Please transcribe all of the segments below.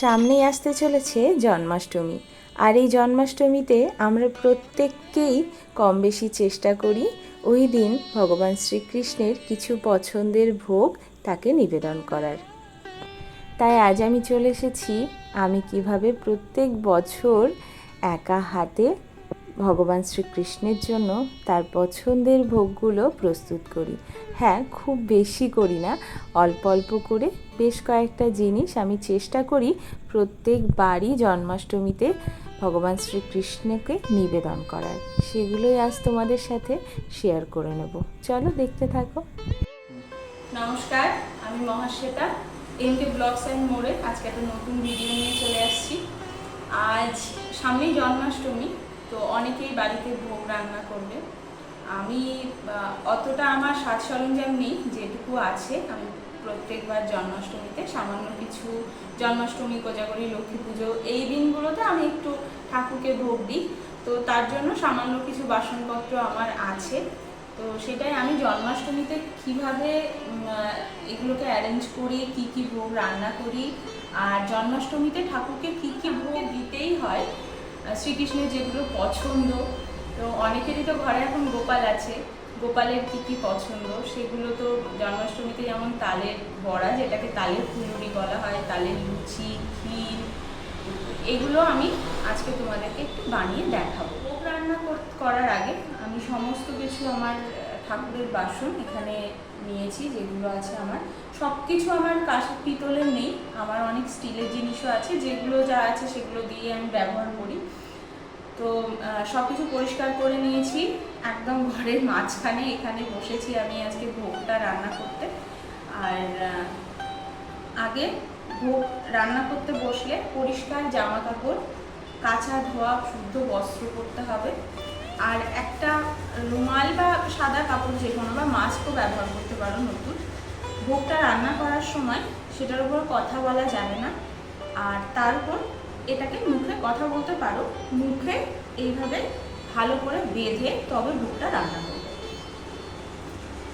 সামনেই আসতে চলেছে জন্মাষ্টমী। আর এই জন্মাষ্টমীতে আমরা প্রত্যেককেই কম বেশি চেষ্টা করি ওই দিন ভগবান শ্রীকৃষ্ণের কিছু পছন্দের ভোগ তাকে নিবেদন করার। তাই আজ আমি চলে এসেছি, আমি কীভাবে প্রত্যেক বছর একা হাতে ভগবান শ্রীকৃষ্ণের জন্য তার পছন্দের ভোগগুলো প্রস্তুত করি। হ্যাঁ খুব বেশি করি না, অল্প অল্প করে। বেশ কয়েকটা জিনিস আমি চেষ্টা করি প্রত্যেকবারই জন্মাষ্টমীতে ভগবান শ্রীকৃষ্ণকে নিবেদন করার। সেগুলোই আজ তোমাদের সাথে শেয়ার করে নেব। চলো দেখতে থাকো। নমস্কার, আমি মহাশ্বেতা এমকে ব্লগস অ্যান্ড মোড়ে আজকে একটা নতুন ভিডিও নিয়ে চলে আসছি। আজ সামনেই জন্মাষ্টমী তো অনেকেই বাড়িতে ভোগ রান্না করবে আমি অতটা আমার সাজ সরঞ্জাম নেই, যেটুকু আছে। আমি প্রত্যেকবার জন্মাষ্টমীতে সামান্য কিছু জন্মাষ্টমী কোজাগরি, লক্ষ্মী পুজো এই দিনগুলোতে আমি একটু ঠাকুরকে ভোগ দিই। তো তার জন্য সামান্য কিছু বাসনপত্র আমার আছে। তো সেটাই আমি জন্মাষ্টমীতে কীভাবে এগুলোকে অ্যারেঞ্জ করি, কি কি ভোগ রান্না করি, আর জন্মাষ্টমীতে ঠাকুরকে কি কি ভোগ দিতেই হয় শ্রীকৃষ্ণের যেগুলো পছন্দ, তো অনেকেরই তো ঘরে এখন গোপাল আছে। গোপালের কী কী পছন্দ? সেগুলো তো জন্মাষ্টমীতে যেমন তালের বড়া, যেটাকে তালের ফুলুরি বলা হয়, তালের লুচি, ক্ষীর, এগুলো আমি আজকে তোমাদেরকে একটু বানিয়ে দেখাবো। ভোগ রান্না কর- করার আগে আমি সমস্ত কিছু আমার ঠাকুরের বাসন এখানে নিয়েছি, যেগুলো আছে আমার। সব কিছু আমার কাঁসের পিতলের নেই। আমার অনেক স্টিলের জিনিসও আছে, যেগুলো যা আছে সেগুলো দিয়ে আমি ব্যবহার করি। তো সব কিছু পরিষ্কার করে নিয়েছি। একদম ঘরের মাঝখানে এখানে বসেছি আমি আজকে ভোগটা রান্না করতে। আর আগে ভোগ রান্না করতে বসলে পরিষ্কার জামা কাপড় কাঁচা ধোয়া, শুদ্ধ বস্ত্র পরতে হবে। আর একটা রুমাল সাদা কাপড় যে কোনো বা মাস্কও ব্যবহার করতে পারো নতুন। ভোগটা রান্না করার সময় সেটার উপর কথা বলা যাবে না। আর তার উপর এটাকে মুখে কথা বলতে পারো। মুখে এইভাবে ভালো করে বেঁধে তবে ভোগটা রান্না করবে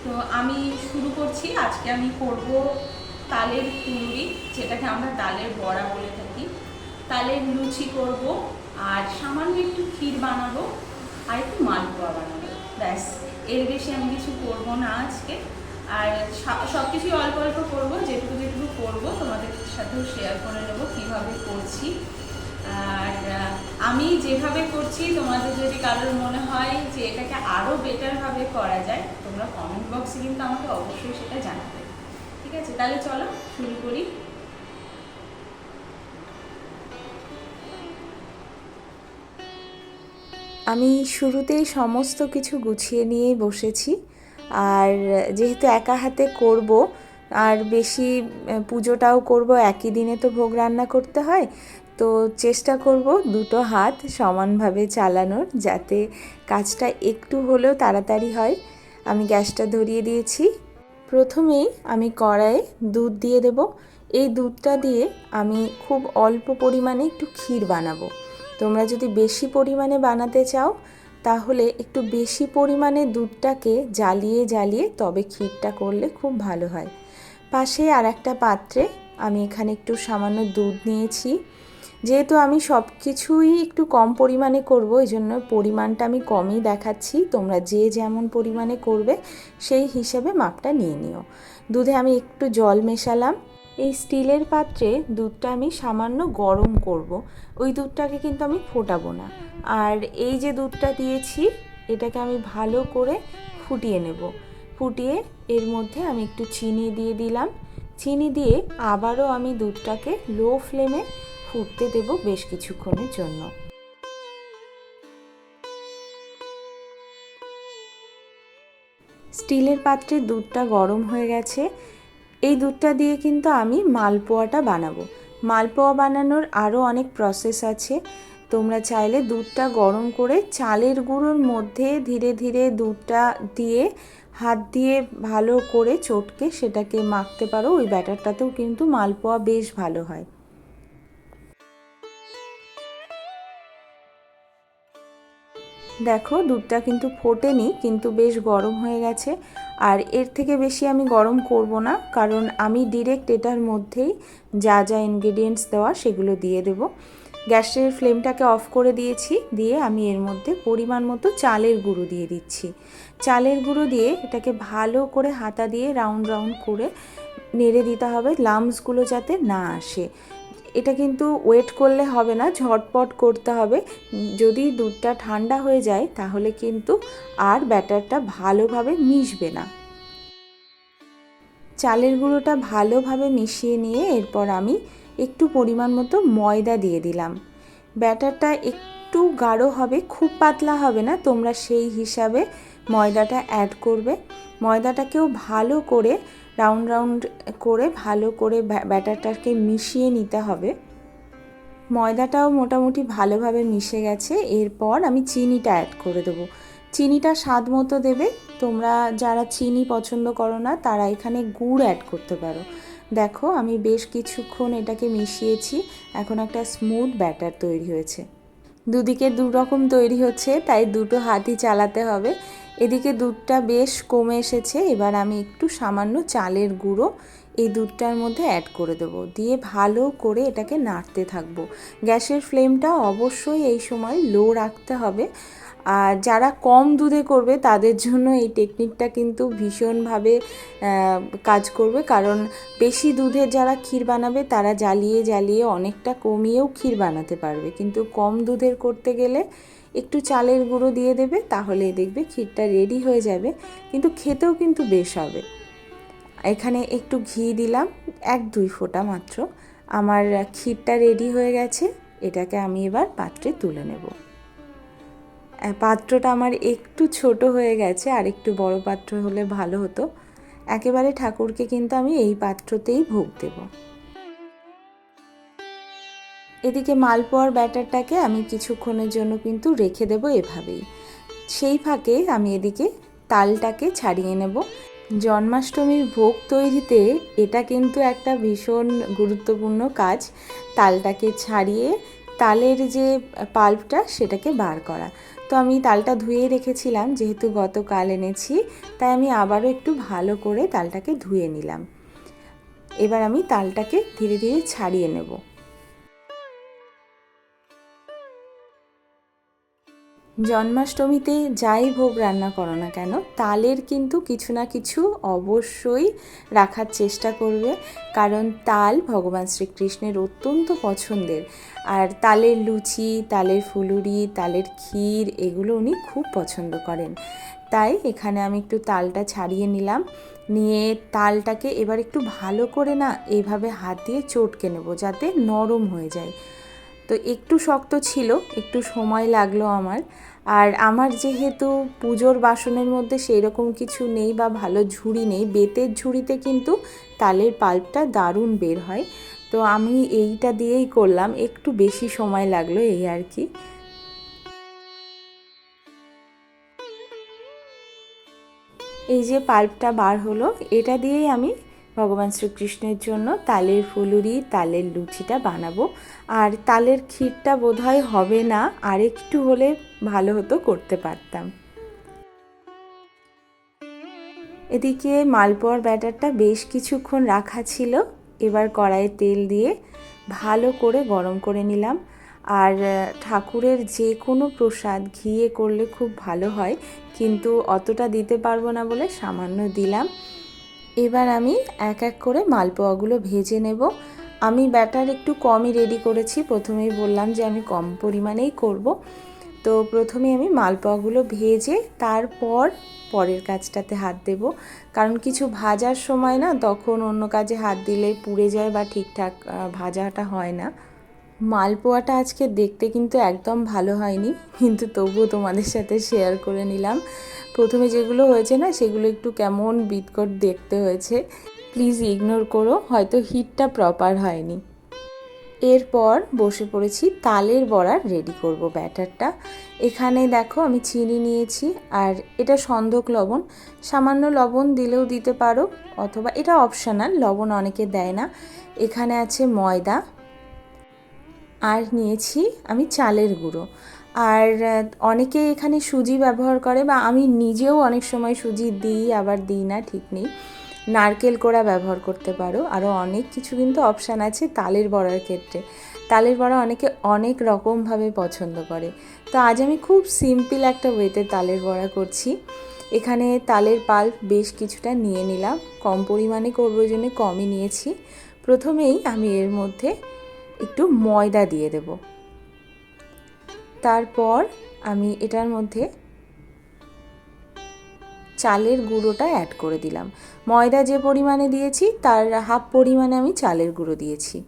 তো আমি শুরু করছি। আজকে আমি করব তালের ফুলুরি যেটাকে আমরা তালের বড়া বলে থাকি। তালের লুচি করব আর সামান্য একটু ক্ষীর বানাবো আর একটু মালপোয়া বানাবো। ব্যাস। এর বেশি আমি কিছু করব না আজকে। আর সব কিছুই অল্প অল্প করব, যেটুকু যেটুকু করব, তোমাদের সাথেও শেয়ার করে নেব কীভাবে করছি। আর আমি যেভাবে করছি, তোমাদের যদি কারোর মনে হয় যে এটাকে আরও বেটারভাবে করা যায়, তোমরা কমেন্ট বক্সে কিন্তু আমাকে অবশ্যই সেটা জানাবে। ঠিক আছে? তাহলে চলো, শুরু করি। আমি শুরুতেই সমস্ত কিছু গুছিয়ে নিয়েই বসেছি। আর যেহেতু একা হাতে করব, আর বেশি পুজোটাও করব, একই দিনে তো ভোগ রান্না করতে হয়, তো চেষ্টা করব দুটো হাত সমানভাবে চালানোর যাতে কাজটা একটু হলেও তাড়াতাড়ি হয়। আমি গ্যাসটা ধরিয়ে দিয়েছি। প্রথমেই আমি কড়াইয়ে দুধ দিয়ে দেব। এই দুধটা দিয়ে আমি খুব অল্প পরিমাণে একটু ক্ষীর বানাবো। তোমরা যদি বেশি পরিমাণে বানাতে চাও, তাহলে একটু বেশি পরিমাণে দুধটাকে জ্বালিয়ে জ্বালিয়ে তবে ক্ষীরটা করলে খুব ভালো হয়। পাশে আর একটা পাত্রে আমি এখানে একটু সামান্য দুধ নিয়েছি। যেহেতু আমি সব কিছুই একটু কম পরিমাণে করব এই জন্য পরিমাণটা আমি কমই দেখাচ্ছি। তোমরা যে যেমন পরিমাণে করবে, সেই হিসেবে মাপটা নিয়ে নিও। দুধে আমি একটু জল মেশালাম। এই স্টিলের পাত্রে দুধটা আমি সামান্য গরম করব। ওই দুধটাকে কিন্তু আমি ফোটাবো না। আর এই যে দুধটা দিয়েছি, এটাকে আমি ভালো করে ফুটিয়ে নেব। ফুটিয়ে এর মধ্যে আমি একটু চিনি দিয়ে দিলাম। চিনি দিয়ে আবারও আমি দুধটাকে লো ফ্লেমে ফুটতে দেব বেশ কিছুক্ষণের জন্য। স্টিলের পাত্রে দুধটা গরম হয়ে গেছে। এই দুধটা দিয়ে কিন্তু আমি মালপোয়াটা বানাবো। মালপোয়া বানানোর আরও অনেক প্রসেস আছে। তোমরা চাইলে দুধটা গরম করে চালের গুঁড়োর মধ্যে ধীরে ধীরে দুধটা দিয়ে হাত দিয়ে ভালো করে চটকে সেটাকে মাখতে পারো। ওই ব্যাটারটাতেও কিন্তু মালপোয়া বেশ ভালো হয়। দেখো দুধটা কিন্তু ফোটেনি, কিন্তু বেশ গরম হয়ে গেছে। আর এর থেকে বেশি আমি গরম করব না, কারণ আমি ডিরেক্ট এটার মধ্যেই যা যা ইনগ্রেডিয়েন্টস দেওয়া সেগুলো দিয়ে দেব। গ্যাসের ফ্লেমটাকে অফ করে দিয়েছি, দিয়ে আমি এর মধ্যে পরিমাণ মতো চালের গুঁড়ো দিয়ে দিচ্ছি। চালের গুঁড়ো দিয়ে এটাকে ভালো করে হাতা দিয়ে রাউন্ড রাউন্ড করে নেড়ে দিতে হবে লামসগুলো যাতে না আসে। এটা কিন্তু ওয়েট করলে হবে না, ঝটপট করতে হবে। যদি দুধটা ঠান্ডা হয়ে যায়, তাহলে কিন্তু আর ব্যাটারটা ভালোভাবে মিশবে না। চালের গুঁড়োটা ভালোভাবে মিশিয়ে নিয়ে এরপর আমি একটু পরিমাণ মতো ময়দা দিয়ে দিলাম। ব্যাটারটা একটু গাঢ় হবে, খুব পাতলা হবে না, তোমরা সেই হিসাবে ময়দাটা অ্যাড করবে। ময়দাটাকেও ভালো করে রাউন্ড রাউন্ড করে ভালো করে ব্যাটারটাকে মিশিয়ে নিতে হবে। ময়দাটাও মোটামুটি ভালোভাবে মিশে গেছে। এরপর আমি চিনিটা অ্যাড করে দেবো। চিনিটা স্বাদ মতো দেবে। তোমরা যারা চিনি পছন্দ করো না, তারা এখানে গুড় অ্যাড করতে পারো। দেখো, আমি বেশ কিছুক্ষণ এটাকে মিশিয়েছি। এখন একটা স্মুথ ব্যাটার তৈরি হয়েছে। দুদিকে দু রকম তৈরি হচ্ছে, তাই দুটো হাতই চালাতে হবে। এদিকে দুধটা বেশ কমে এসেছে, এবার আমি একটু সামান্য চালের গুঁড়ো এই দুধটার মধ্যে অ্যাড করে দেবো। দিয়ে ভালো করে এটাকে নাড়তে থাকব। গ্যাসের ফ্লেমটা অবশ্যই এই সময় লো রাখতে হবে। আর যারা কম দুধে করবে, তাদের জন্য এই টেকনিকটা কিন্তু ভীষণভাবে কাজ করবে। কারণ বেশি দুধে যারা ক্ষীর বানাবে, তারা জ্বালিয়ে জ্বালিয়ে অনেকটা কমিয়েও ক্ষীর বানাতে পারবে। কিন্তু কম দুধের করতে গেলে একটু চালের গুঁড়ো দিয়ে দেবে, তাহলে দেখবে ক্ষীরটা রেডি হয়ে যাবে, কিন্তু খেতেও কিন্তু বেশ হবে। এখানে একটু ঘি দিলাম, এক দুই ফোঁটা মাত্র। আমার ক্ষীরটা রেডি হয়ে গেছে, এটাকে আমি এবার পাত্রে তুলে নেব। পাত্রটা আমার একটু ছোট হয়ে গেছে, আর একটু বড় পাত্র হলে ভালো হতো। একেবারে ঠাকুরকে কিন্তু আমি এই পাত্রতেই ভোগ দেব। এদিকে মালপোয়ার ব্যাটারটাকে আমি কিছুক্ষণের জন্য কিন্তু রেখে দেব এভাবেই। সেই ফাঁকে আমি এদিকে তালটাকে ছাড়িয়ে নেব। জন্মাষ্টমীর ভোগ তৈরিতে এটা কিন্তু একটা ভীষণ গুরুত্বপূর্ণ কাজ। তালটাকে ছাড়িয়ে তালের যে পাল্পটা সেটাকে বার করা। তো আমি তালটা ধুয়ে রেখেছিলাম, যেহেতু গতকাল এনেছি, তাই আমি আবারও একটু ভালো করে তালটাকে ধুয়ে নিলাম। এবার আমি তালটাকে ধীরে ধীরে ছাড়িয়ে নেব। জন্মাষ্টমীতে যাই ভোগ রান্না করো না কেন, তালের কিন্তু কিছু না কিছু অবশ্যই রাখার চেষ্টা করবে। কারণ তাল ভগবান শ্রীকৃষ্ণের অত্যন্ত পছন্দের। আর তালের লুচি, তালের ফুলুরি, তালের ক্ষীর এগুলো উনি খুব পছন্দ করেন। তাই এখানে আমি একটু তালটা ছাড়িয়ে নিলাম। নিয়ে তালটাকে এবার একটু ভালো করে না এইভাবে হাত দিয়ে চটকে নেব যাতে নরম হয়ে যায়। তো একটু শক্ত ছিল, একটু সময় লাগল আমার। আর আমার যেহেতু পুজোর বাসনের মধ্যে সেই রকম কিছু নেই বা ভালো ঝুড়ি নেই, বেতের ঝুড়িতে কিন্তু তালের পাল্পটা দারুণ বের হয়। তো আমি এইটা দিয়েই করলাম, একটু বেশি সময় লাগল এই আর কি। এই যে পাল্পটা বার হলো, এটা দিয়েই আমি ভগবান শ্রীকৃষ্ণের জন্য তালের ফুলুরি, তালের লুচিটা বানাবো। আর তালের ক্ষীরটা বোধহয় হবে না, আর একটু হলে ভালো হতো করতে পারতাম। এদিকে মালপোয়ার ব্যাটারটা বেশ কিছুক্ষণ রাখা ছিল। এবার কড়াইয়ে তেল দিয়ে ভালো করে গরম করে নিলাম। আর ঠাকুরের যে কোনো প্রসাদ ঘিয়ে করলে খুব ভালো হয়। কিন্তু অতটা দিতে পারব না বলে সামান্য দিলাম। এবার আমি এক এক করে মালপোয়াগুলো ভেজে নেব। আমি ব্যাটার একটু কমই রেডি করেছি। প্রথমেই বললাম যে আমি কম পরিমাণেই করব। তো প্রথমে আমি মালপোয়াগুলো ভেজে তারপর পরের কাজটাতে হাত দেব। কারণ কিছু ভাজার সময় না তখন অন্য কাজে হাত দিলে পুড়ে যায় বা ঠিকঠাক ভাজাটা হয় না। মালপোয়াটা আজকে দেখতে কিন্তু একদম ভালো হয়নি, কিন্তু তবুও তোমাদের সাথে শেয়ার করে নিলাম। প্রথমে যেগুলো হয়েছে না, সেগুলো একটু কেমন বিটকট দেখতে হয়েছে। প্লিজ ইগনোর করো, হয়তো হিটটা প্রপার হয়নি। এরপর বসে পড়েছি, তালের বড়ার রেডি করব ব্যাটারটা। এখানে দেখো আমি চিনি নিয়েছি, আর এটা সন্ধক লবণ। সামান্য লবণ দিলেও দিতে পারো, অথবা এটা অপশনাল লবণ অনেকে দেয় না। এখানে আছে ময়দা। আর নিয়েছি আমি চালের গুঁড়ো। আর অনেকে এখানে সুজি ব্যবহার করে বা আমি নিজেও অনেক সময় সুজি দিই, আবার দিই না, ঠিক নেই। নারকেল কোড়া ব্যবহার করতে পারো। আরও অনেক কিছু কিন্তু অপশান আছে তালের বড়ার ক্ষেত্রে। তালের বড়া অনেকে অনেক রকমভাবে পছন্দ করে। তো আজ আমি খুব সিম্পল একটা ওয়েতে তালের বড়া করছি। এখানে তালের পাল্প বেশ কিছুটা নিয়ে নিলাম। কম পরিমাণে করব জন্য কমই নিয়েছি। প্রথমেই আমি এর মধ্যে একটু ময়দা দিয়ে দেব। তারপর আমি এটার মধ্যে চালের গুঁড়োটা অ্যাড করে দিলাম। ময়দা যে পরিমাণে দিয়েছি, তার হাফ পরিমাণে আমি চালের গুঁড়ো দিয়েছি।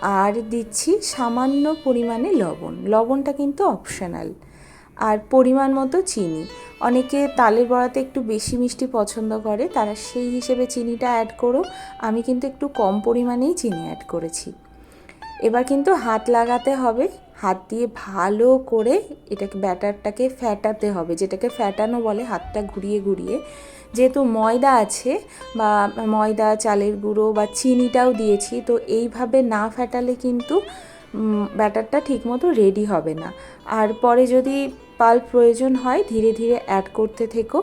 আর দিচ্ছি সামান্য পরিমাণে লবণ। লবণটা কিন্তু অপশনাল আর পরিমাণ মতো চিনি। অনেকে তালের বড়াতে একটু বেশি মিষ্টি পছন্দ করে, তারা সেই হিসেবে চিনিটা অ্যাড করো। আমি কিন্তু একটু কম পরিমাণেই চিনি অ্যাড করেছি। এবার কিন্তু হাত লাগাতে হবে। হাত দিয়ে ভালো করে এটাকে ব্যাটারটাকে ফ্যাটাতে হবে, যেটাকে ফ্যাটানো বলে হাতটা ঘুরিয়ে ঘুরিয়ে। যেহেতু ময়দা আছে বা ময়দা, চালের গুঁড়ো বা চিনিটাও দিয়েছি, তো এইভাবে না ফ্যাটালে কিন্তু ব্যাটারটা ঠিকমতো রেডি হবে না। আর পরে যদি পাল প্রয়োজন হয়, ধীরে ধীরে অ্যাড করতে থেকো।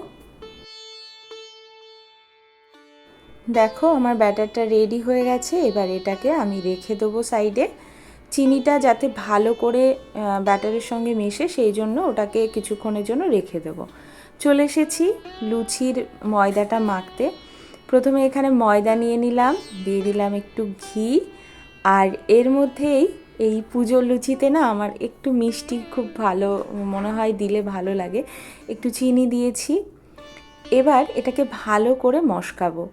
দেখো, আমার ব্যাটারটা রেডি হয়ে গেছে, এবার এটাকে আমি রেখে দেবো সাইডে চিনিটা যাতে ভালো করে ব্যাটারের সঙ্গে মেশে, সেই জন্য ওটাকে কিছুক্ষণের জন্য রেখে দেবো। চলে এসেছি লুচির ময়দাটা মাখতে। প্রথমে এখানে ময়দা নিয়ে নিলাম, দিয়ে দিলাম একটু ঘি। আর এর মধ্যেই এই পুজোর লুচিতে না আমার একটু মিষ্টি খুব ভালো মনে হয়, দিলে ভালো লাগে। একটু চিনি দিয়েছি। এবার এটাকে ভালো করে মশকাবো।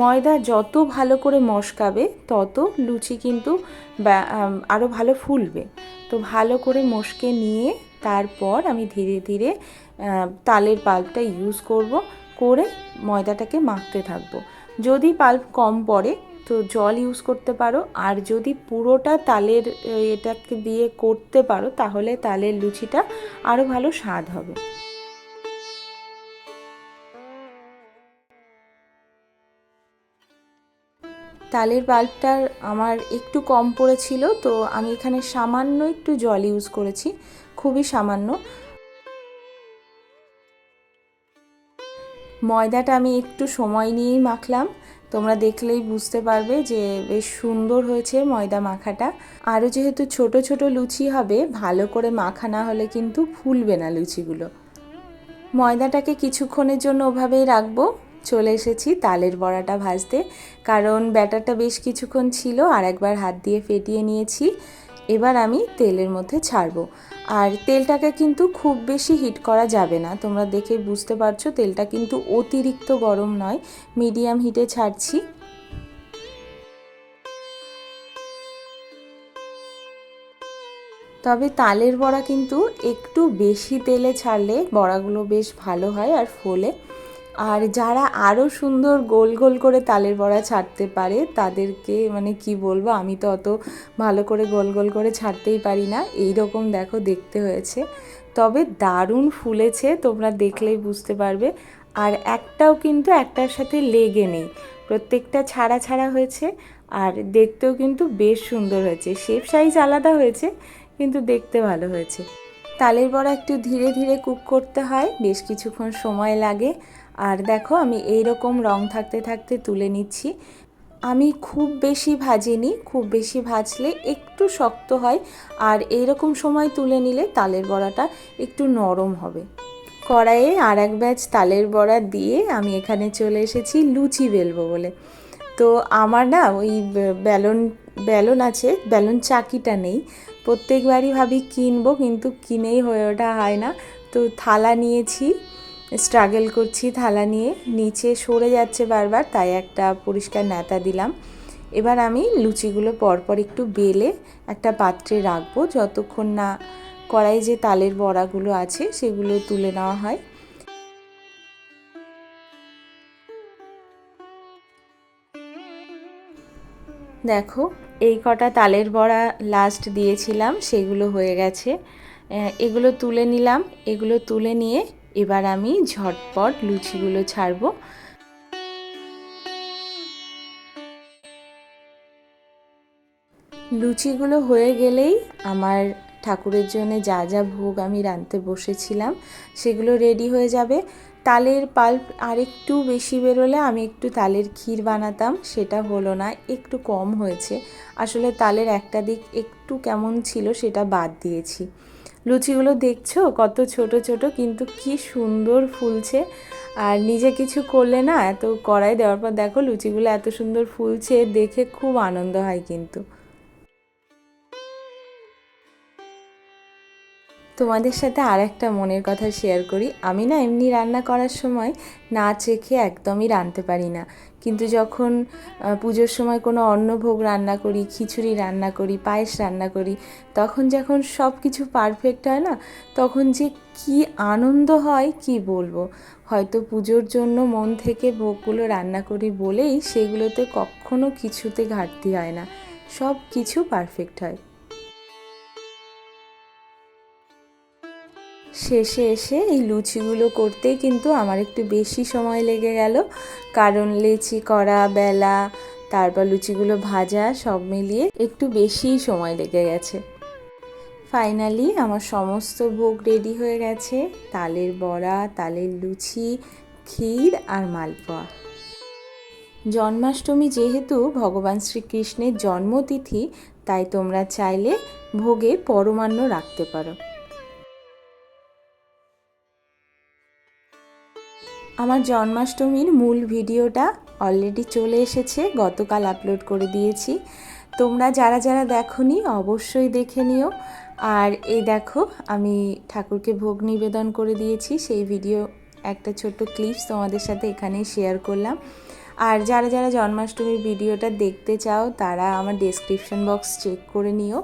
ময়দা যত ভালো করে মশকাবে, তত লুচি কিন্তু আরও ভালো ফুলবে। তো ভালো করে মশকে নিয়ে তারপর আমি ধীরে ধীরে তালের পাল্পটা ইউজ করব, করে ময়দাটাকে মাখতে থাকব। যদি পাল্প কম পড়ে, তো জল ইউজ করতে পারো। আর যদি পুরোটা তালের এটাকে দিয়ে করতে পারো, তাহলে তালের লুচিটা আরও ভালো স্বাদ হবে। তালের বাল্বটার আমার একটু কম পড়েছিল, তো আমি এখানে সামান্য একটু জল ইউজ করেছি, খুবই সামান্য। ময়দাটা আমি একটু সময় নিয়েই মাখলাম, তোমরা দেখলেই বুঝতে পারবে যে বেশ সুন্দর হয়েছে ময়দা মাখাটা। আরও যেহেতু ছোট ছোট লুচি হবে, ভালো করে মাখা না হলে কিন্তু ফুলবে না লুচিগুলো। ময়দাটাকে কিছুক্ষণের জন্য ওভাবেই রাখব। চলে এসেছি তালের বড়াটা ভাজতে। কারণ ব্যাটারটা বেশ কিছুক্ষণ ছিল আর একবার হাত দিয়ে ফেটিয়ে নিয়েছি। এবার আমি তেলের মধ্যে ছাড়বো। আর তেলটাকে কিন্তু খুব বেশি হিট করা যাবে না। তোমরা দেখে বুঝতে পারছ, তেলটা কিন্তু অতিরিক্ত গরম নয়, মিডিয়াম হিটে ছাড়ছি। তবে তালের বড়া কিন্তু একটু বেশি তেলে ছাড়লে বড়াগুলো বেশ ভালো হয় আর ফোলে। আর যারা আরও সুন্দর গোল গোল করে তালের বড়া ছাড়তে পারে, তাদেরকে মানে কি বলব, আমি তো অত ভালো করে গোল গোল করে ছাড়তেই পারি না। এই রকম দেখো দেখতে হয়েছে। তবে দারুণ ফুলেছে, তোমরা দেখলেই বুঝতে পারবে। আর একটাও কিন্তু একটার সাথে লেগে নেই। প্রত্যেকটা ছাড়া ছাড়া হয়েছে, আর দেখতেও কিন্তু বেশ সুন্দর হয়েছে। শেপ সাইজ আলাদা হয়েছে, কিন্তু দেখতে ভালো হয়েছে। তালের বড়া একটু ধীরে ধীরে কুক করতে হয়, বেশ কিছুক্ষণ সময় লাগে। আর দেখো আমি এই রকম রং থাকতে থাকতে তুলে নিচ্ছি। আমি খুব বেশি ভাজিনি, খুব বেশি ভাজলে একটু শক্ত হয় আর এই রকম সময় তুলে নিলে তালের বড়াটা একটু নরম হবে। কড়াইয়ে আর এক ব্যাচ তালের বড়া দিয়ে আমি এখানে চলে এসেছি লুচি বেলবো বলে। তো আমার না ওই ব্যালন ব্যালন আছে ব্যালন চাকিটা নেই। প্রত্যেকবারই ভাবি কিনবো কিন্তু কিনেই হয়ে ওঠা হয় না। তো থালা নিয়েছি স্ট্রাগল করছি থালা নিয়ে। নিচে সরে যাচ্ছে বারবার, তাই একটা পরিষ্কার ন্যাতা দিলাম। এবার আমি লুচিগুলো পরপর একটু বেলে একটা পাত্রে রাখব। যতক্ষণ না কড়াই যে তালের বড়াগুলো আছে, সেগুলো তুলে নেওয়া হয়। দেখো, এই কটা তালের বড়া লাস্ট দিয়েছিলাম, সেগুলো হয়ে গেছে। এগুলো তুলে নিলাম। এগুলো তুলে নিয়ে এবার আমি ঝটপট লুচিগুলো ছাড়বো। লুচিগুলো হয়ে গেলেই আমার ঠাকুরের জন্য যা যা ভোগ আমি রাঁধতে বসেছিলাম, সেগুলো রেডি হয়ে যাবে। তালের পাল্প আরেকটু বেশি বেরোলে আমি একটু তালের ক্ষীর বানাতাম, সেটা হলো না, একটু কম হয়েছে। আসলে তালের একটা দিক একটু কেমন ছিল সেটা বাদ দিয়েছি। লুচিগুলো দেখছ? কত ছোট ছোট, কিন্তু কি সুন্দর ফুলছে। আর নিজে কিছু করলে না, এত কড়াই দেওয়ার পর দেখো লুচিগুলো এত সুন্দর ফুলছে, দেখে খুব আনন্দ হয় কিন্তু। তোমাদের সাথে আর একটা মনের কথা শেয়ার করি। আমি না এমনি রান্না করার সময় না চেখে একদমই রাঁধতে পারি না। কিন্তু যখন পুজোর সময় কোনো অন্নভোগ রান্না করি, খিচুড়ি রান্না করি, পায়েস রান্না করি, তখন যখন সব কিছু পারফেক্ট হয় না, তখন যে কি আনন্দ হয়, কি বলব? হয়তো পুজোর জন্য মন থেকে ভোগগুলো রান্না করি বলেই সেগুলোতে কখনো কিছুতে ঘাটতি হয় না। সব কিছু পারফেক্ট হয়। শেষে এসে এই লুচিগুলো করতেই কিন্তু আমার একটু বেশি সময় লেগে গেল। কারণ লেচি করা বেলা, তারপর লুচিগুলো ভাজা সব মিলিয়ে একটু বেশিই সময় লেগে গেছে। ফাইনালি আমার সমস্ত ভোগ রেডি হয়ে গেছে। তালের বড়া, তালের লুচি, ক্ষীর আর মালপোয়া। জন্মাষ্টমী যেহেতু ভগবান শ্রীকৃষ্ণের জন্মতিথি, তাই তোমরা চাইলে ভোগে পরমান্ন রাখতে পারো। আমার জন্মাষ্টমীর মূল ভিডিওটা অলরেডি চলে এসেছে, গতকাল আপলোড করে দিয়েছি। তোমরা যারা যারা দেখোনি, অবশ্যই দেখে নিও। আর এই দেখো, আমি ঠাকুরকে ভোগ নিবেদন করে দিয়েছি, সেই ভিডিও, একটা ছোট্ট ক্লিপস তোমাদের সাথে এখানেই শেয়ার করলাম। আর যারা যারা জন্মাষ্টমীর ভিডিওটা দেখতে চাও, তারা আমার ডেসক্রিপশন বক্স চেক করে নিও।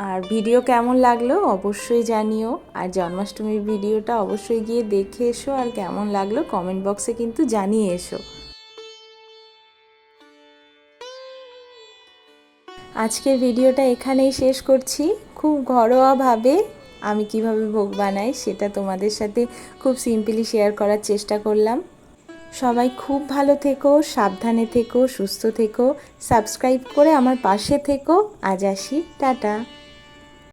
আর ভিডিও কেমন লাগল অবশ্যই জানিও। আর জন্মাষ্টমীর ভিডিওটা অবশ্যই গিয়ে দেখে এসো আর কেমন লাগল কমেন্ট বক্সে কিন্তু জানিয়ে এসো। আজকের ভিডিওটা এখানেই শেষ করছি। খুব ঘরোয়াভাবে আমি কীভাবে ভোগ বানাই সেটা তোমাদের সাথে খুব সিম্পলি শেয়ার করার চেষ্টা করলাম। সবাই খুব ভালো থেকো, সাবধানে থেকো, সুস্থ থেকো সাবস্ক্রাইব করে আমার পাশে থেকো। আজ আসি, টাটা।